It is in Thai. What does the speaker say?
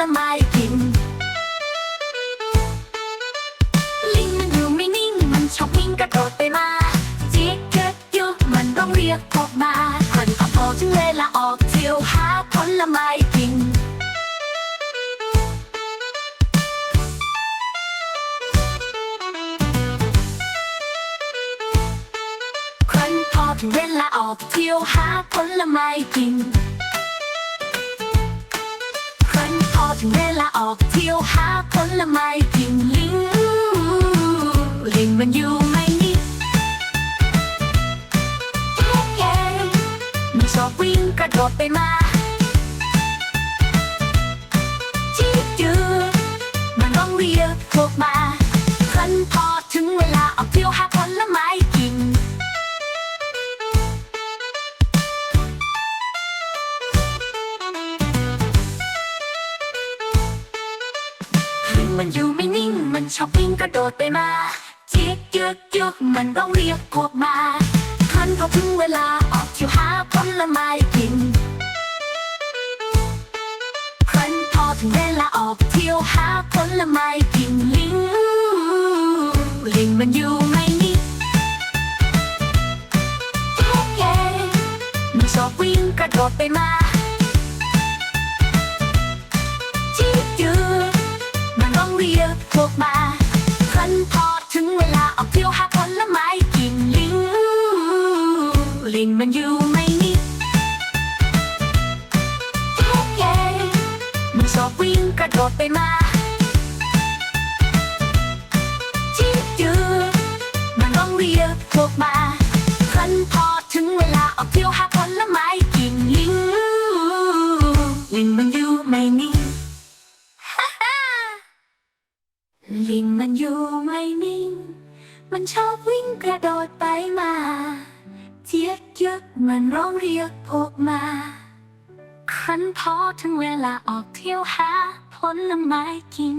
ลไม้กิน ลิงมันอยู่ไม่นิ่ง มันชอบวิ่งกระโดดไปมา จิกเก็ตอยู่มันต้องเรียกพวกมาคนขอโทษจึงเลยละออกเที่ยวหาผลละไม้กินคนพอถึงเวลาออกเที่ยวหาผลไม้กิน ถึงเวลาออกเที่ยวหาผลไม้กินลิงลิงมันอยู่ไม่นิ่งแย่มันชอบวิ่งกระโดดไปมาจี๊ดจืดมันต้องเรียกพวกมา มันอยู่ไม่นิ่ง มันชอบวิ่งกระโดดไปมาจิกยึกยึกมันต้องเรียกพวกมาครั้นพอถึงเวลาออกเที่ยวหาผลไม้กินครั้นพอถึงเวลาออกเที่ยวหาผลไม้กินลิงลิงมันอยู่ไม่นิ่งเย้มันชอบวิ่งกระโดดไปมา กระโดดไปมาจิ๊กจืดมันต้องเรียกพวกมาครั้นพอถึงเวลาออกเที่ยวหาผลไม้กินลิงลิงมันอยู่ไม่นิ่งลิงมันอยู่ไม่นิ่ง มันชอบวิ่งกระโดดไปมาเจี๊ยกยึกมันร้องเรียกพวกมาครั้นพอถึงเวลาออกเที่ยวหา ผลไม้กิน